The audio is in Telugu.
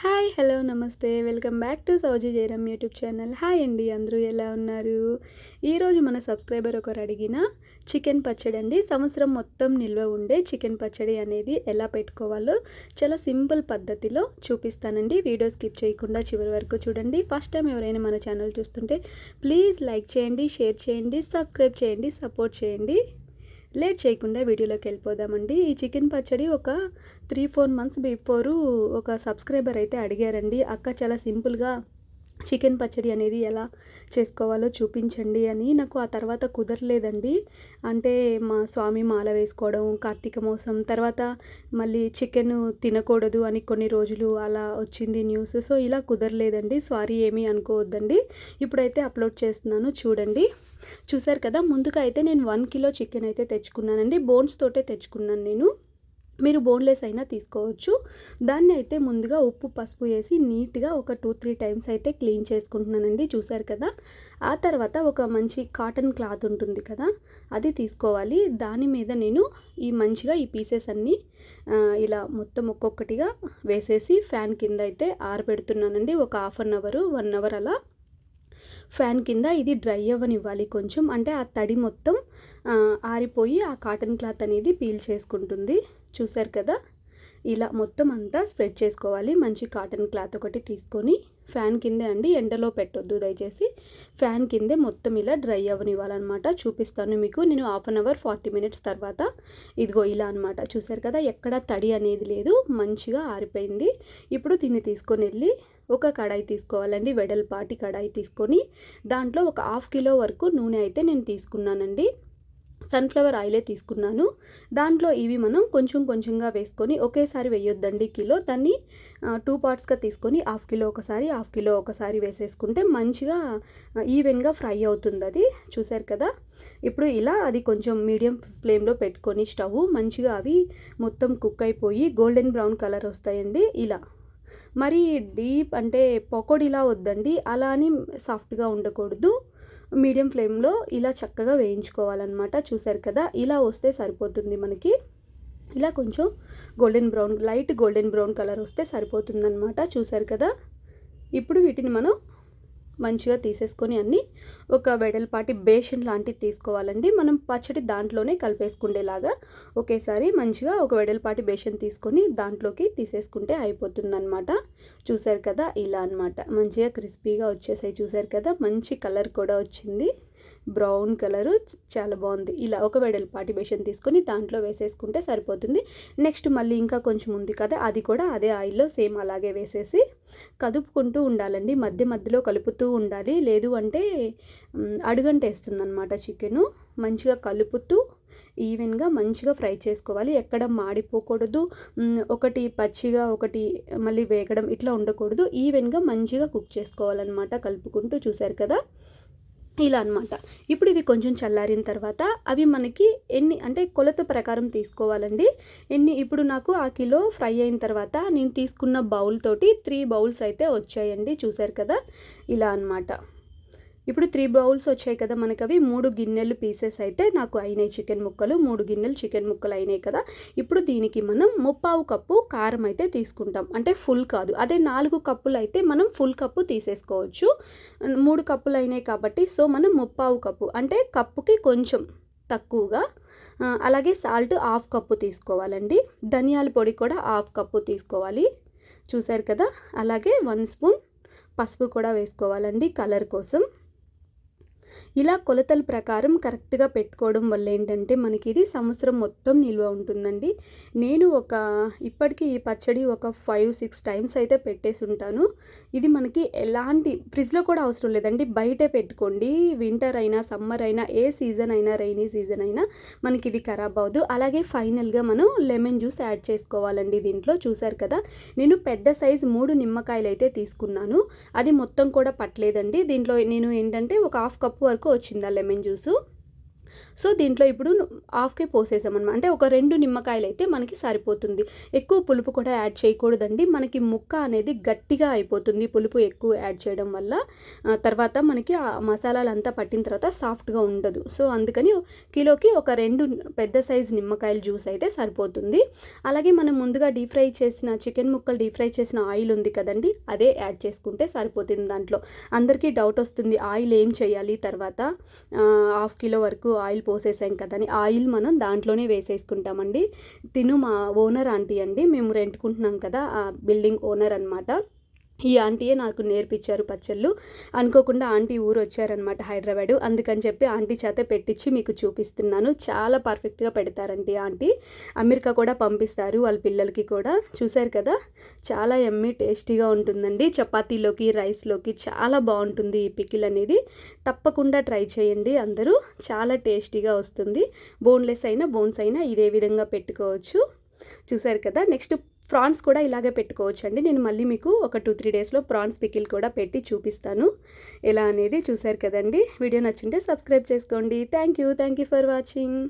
Hi hello namaste. Welcome back to Souji Jayaram YouTube channel. Hi అండి అందరూ ఎలా ఉన్నారు? ఈరోజు మన సబ్స్క్రైబర్ ఒకరు అడిగిన చికెన్ పచ్చడి అండి సంవత్సరం మొత్తం నిల్వ ఉండే చికెన్ పచ్చడి అనేది ఎలా పెట్టుకోవాలో చాలా సింపుల్ పద్ధతిలో చూపిస్తానండి. వీడియో స్కిప్ చేయకుండా చివరి వరకు చూడండి. ఫస్ట్ టైం ఎవరైనా మన ఛానల్ చూస్తుంటే ప్లీజ్ లైక్ చేయండి షేర్ చేయండి సబ్స్క్రైబ్ చేయండి సపోర్ట్ చేయండి. లేట్ చేయకుండా వీడియోలోకి వెళ్ళిపోదామండి. ఈ చికెన్ పచ్చడి ఒక త్రీ ఫోర్ మంత్స్ బిఫోరు ఒక సబ్స్క్రైబర్ అయితే అడిగారండి. అక్క చాలా సింపుల్గా చికెన్ పచ్చడి అనేది ఎలా చేసుకోవాలో చూపించండి అని నాకు ఆ తర్వాత కుదరలేదండి. అంటే మా స్వామి మాల వేసుకోవడం కార్తీక మోసం తర్వాత మళ్ళీ చికెన్ తినకూడదు అని కొన్ని రోజులు అలా వచ్చింది న్యూస్. సో ఇలా కుదరలేదండి. సారీ ఏమీ అనుకోవద్దండి. ఇప్పుడైతే అప్లోడ్ చేస్తున్నాను చూడండి. చూసారు కదా ముందుగా అయితే నేను వన్ కిలో చికెన్ అయితే తెచ్చుకున్నానండి. బోన్స్ తోటే తెచ్చుకున్నాను నేను. మీరు బోన్లెస్ అయినా తీసుకోవచ్చు. దాన్ని అయితే ముందుగా ఉప్పు పసుపు వేసి నీట్గా ఒక టూ త్రీ టైమ్స్ అయితే క్లీన్ చేసుకుంటున్నానండి. చూసారు కదా? ఆ తర్వాత ఒక మంచి కాటన్ క్లాత్ ఉంటుంది కదా? అది తీసుకోవాలి. దాని మీద నేను ఈ మంచిగా ఈ పీసెస్ అన్నీ ఇలా మొత్తం ఒక్కొక్కటిగా వేసేసి ఫ్యాన్ కింద అయితే ఆరబెడుతున్నానండి. ఒక half an hour one hour అలా ఫ్యాన్ కింద ఇది డ్రై అవ్వనివ్వాలి కొంచెం. అంటే ఆ తడి మొత్తం ఆరిపోయి ఆ కాటన్ క్లాత్ అనేది పీల్ చేసుకుంటుంది. చూసారు కదా? ఇలా మొత్తం అంతా స్ప్రెడ్ చేసుకోవాలి. మంచి కాటన్ క్లాత్ ఒకటి తీసుకొని ఫ్యాన్ కిందే అండి ఎండలో పెట్టొద్దు దయచేసి. ఫ్యాన్ కిందే మొత్తం ఇలా డ్రై అవ్వనివ్వాలన్నమాట చూపిస్తాను మీకు. నేను half an hour forty minutes తర్వాత ఇదిగో ఇలా అనమాట చూసారు కదా ఎక్కడ తడి అనేది లేదు. మంచిగా ఆరిపోయింది. ఇప్పుడు దీన్ని తీసుకొని వెళ్ళి ఒక కడాయి తీసుకోవాలండి. వెడల్పాటి కడాయి తీసుకొని దాంట్లో ఒక హాఫ్ కిలో వరకు నూనె అయితే నేను తీసుకున్నానండి. సన్ఫ్లవర్ ఆయిలే తీసుకున్నాను. దాంట్లో ఇవి మనం కొంచెం కొంచెంగా వేసుకొని ఒకేసారి వేయొద్దండి కిలో. దాన్ని టూ పార్ట్స్గా తీసుకొని హాఫ్ కిలో ఒకసారి హాఫ్ కిలో ఒకసారి వేసేసుకుంటే మంచిగా ఈవెన్గా ఫ్రై అవుతుంది అది. చూసారు కదా? ఇప్పుడు ఇలా అది కొంచెం మీడియం ఫ్లేమ్లో పెట్టుకొని స్టవ్ మంచిగా అవి మొత్తం కుక్ అయిపోయి గోల్డెన్ బ్రౌన్ కలర్ వస్తాయండి ఇలా. మరి డీప్ అంటే పకోడీలా వద్దండి. అలా అని సాఫ్ట్గా ఉండకూడదు. మీడియం ఫ్లేమ్లో ఇలా చక్కగా వేయించుకోవాలన్నమాట. చూసారు కదా? ఇలా వస్తే సరిపోతుంది మనకి. ఇలా కొంచెం golden brown light golden brown colour వస్తే సరిపోతుందన్నమాట. చూసారు కదా? ఇప్పుడు వీటిని మనం మంచిగా తీసేసుకొని అన్నీ ఒక వెడల్పాటి బేషన్ లాంటిది తీసుకోవాలండి. మనం పచ్చడి దాంట్లోనే కలిపేసుకునేలాగా ఒకేసారి మంచిగా ఒక వెడల్పాటి బేషన్ తీసుకొని దాంట్లోకి తీసేసుకుంటే అయిపోతుందనమాట చూసారు కదా ఇలా అనమాట మంచిగా క్రిస్పీగా వచ్చేసాయి. చూసారు కదా మంచి కలర్ కూడా వచ్చింది. బ్రౌన్ కలరు చాలా బాగుంది. ఇలా ఒక వెడల్పాటి బేషన్ తీసుకొని దాంట్లో వేసేసుకుంటే సరిపోతుంది. నెక్స్ట్ మళ్ళీ ఇంకా కొంచెం ఉంది కదా అది కూడా అదే ఆయిల్లో సేమ్ అలాగే వేసేసి కదుపుకుంటూ ఉండాలండి. మధ్య మధ్యలో కలుపుతూ ఉండాలి. లేదు అంటే అడుగంటేస్తుంది అనమాట చికెను. మంచిగా కలుపుతూ ఈవెన్గా మంచిగా ఫ్రై చేసుకోవాలి. ఎక్కడ మాడిపోకూడదు. ఒకటి పచ్చిగా ఒకటి మళ్ళీ వేగడం ఇట్లా ఉండకూడదు. ఈవెన్గా మంచిగా కుక్ చేసుకోవాలన్నమాట. కలుపుకుంటూ చూశారు కదా. ఇలా అనమాట ఇప్పుడు ఇవి కొంచెం చల్లారిన తర్వాత అవి మనకి ఎన్ని అంటే కొలత ప్రకారం తీసుకోవాలండి. ఎన్ని ఇప్పుడు నాకు ఆ కిలో ఫ్రై అయిన తర్వాత నేను తీసుకున్న బౌల్ తోటి త్రీ బౌల్స్ అయితే వచ్చాయండి. చూశారు కదా? ఇలా అనమాట ఇప్పుడు త్రీ బౌల్స్ వచ్చాయి కదా మనకు అవి. మూడు గిన్నెలు పీసెస్ అయితే నాకు అయినాయి చికెన్ ముక్కలు. మూడు గిన్నెలు చికెన్ ముక్కలు అయినాయి కదా. ఇప్పుడు దీనికి మనం ముప్పావు కప్పు కారం అయితే తీసుకుంటాం. అంటే ఫుల్ కాదు. అదే నాలుగు కప్పులు అయితే మనం ఫుల్ కప్పు తీసేసుకోవచ్చు. మూడు కప్పులు అయినాయి కాబట్టి సో మనం ముప్పావు కప్పు. అంటే కప్పుకి కొంచెం తక్కువగా అలాగే సాల్ట్ హాఫ్ కప్పు తీసుకోవాలండి. ధనియాల పొడి కూడా హాఫ్ కప్పు తీసుకోవాలి. చూసారు కదా? అలాగే వన్ స్పూన్ పసుపు కూడా వేసుకోవాలండి కలర్ కోసం. ఇలా కొలతల ప్రకారం కరెక్ట్గా పెట్టుకోవడం వల్ల ఏంటంటే మనకి ఇది సంవత్సరం మొత్తం నిల్వ ఉంటుందండి. నేను ఒక ఇప్పటికీ ఈ పచ్చడి ఒక ఫైవ్ సిక్స్ టైమ్స్ అయితే పెట్టేసి ఉంటాను. ఇది మనకి ఎలాంటి ఫ్రిడ్జ్లో కూడా అవసరం లేదండి. బయటే పెట్టుకోండి. వింటర్ అయినా సమ్మర్ అయినా ఏ సీజన్ అయినా రైనీ సీజన్ అయినా మనకి ఇది ఖరాబ్ అవ్వదు. అలాగే ఫైనల్గా మనం లెమన్ జ్యూస్ యాడ్ చేసుకోవాలండి దీంట్లో. చూసారు కదా నేను పెద్ద సైజ్ మూడు నిమ్మకాయలు అయితే తీసుకున్నాను. అది మొత్తం కూడా పట్టలేదండి. దీంట్లో నేను ఏంటంటే ఒక హాఫ్ కప్ వరకు వరకు వచ్చిందా లెమన్ జ్యూసు? సో దీంట్లో ఇప్పుడు హాఫ్కే పోసేసామన్నమాట అంటే ఒక రెండు నిమ్మకాయలు అయితే మనకి సరిపోతుంది. ఎక్కువ పులుపు కూడా యాడ్ చేయకూడదండి. మనకి ముక్క అనేది గట్టిగా అయిపోతుంది పులుపు ఎక్కువ యాడ్ చేయడం వల్ల. తర్వాత మనకి ఆ మసాలాలంతా పట్టిన తర్వాత సాఫ్ట్గా ఉండదు. సో అందుకని కిలోకి ఒక రెండు పెద్ద సైజు నిమ్మకాయల జ్యూస్ అయితే సరిపోతుంది. అలాగే మనం ముందుగా డీప్ ఫ్రై చేసిన చికెన్ ముక్కలు డీప్ ఫ్రై చేసిన ఆయిల్ ఉంది కదండి అదే యాడ్ చేసుకుంటే సరిపోతుంది దాంట్లో. అందరికీ డౌట్ వస్తుంది ఆయిల్ ఏం చేయాలి తర్వాత? హాఫ్ కిలో వరకు ఆయిల్ పోసేసాం కదని ఆయిల్ మనం దాంట్లోనే వేసేసుకుంటామండి. తిను మా ఓనర్ ఆంటీ అండి. మేము రెంట్కుంటున్నాం కదా ఆ బిల్డింగ్ ఓనర్ అనమాట ఈ ఆంటీయే నాకు నేర్పించారు పచ్చళ్ళు. అనుకోకుండా ఆంటీ ఊరు వచ్చారనమాట హైదరాబాదు. అందుకని చెప్పి ఆంటీ చేత పెట్టించి మీకు చూపిస్తున్నాను. చాలా పర్ఫెక్ట్గా పెడతారండి ఆంటీ. అమెరికా కూడా పంపిస్తారు వాళ్ళ పిల్లలకి కూడా. చూశారు కదా? చాలా ఎమ్మి టేస్టీగా ఉంటుందండి. చపాతీలోకి రైస్లోకి చాలా బాగుంటుంది ఈ పికిల్ అనేది. తప్పకుండా ట్రై చేయండి అందరూ. చాలా టేస్టీగా వస్తుంది. బోన్లెస్ అయినా బోన్స్ అయినా ఇదే విధంగా పెట్టుకోవచ్చు. చూశారు కదా? నెక్స్ట్ ప్రాన్స్ కూడా ఇలాగే పెట్టుకోవచ్చు అండి నేను మళ్ళీ మీకు ఒక టూ త్రీ డేస్లో ప్రాన్స్ పికిల్ కూడా పెట్టి చూపిస్తాను. ఎలా అనేది చూశారు కదండి. వీడియో నచ్చింటే సబ్స్క్రైబ్ చేసుకోండి. Thank you. Thank you for watching.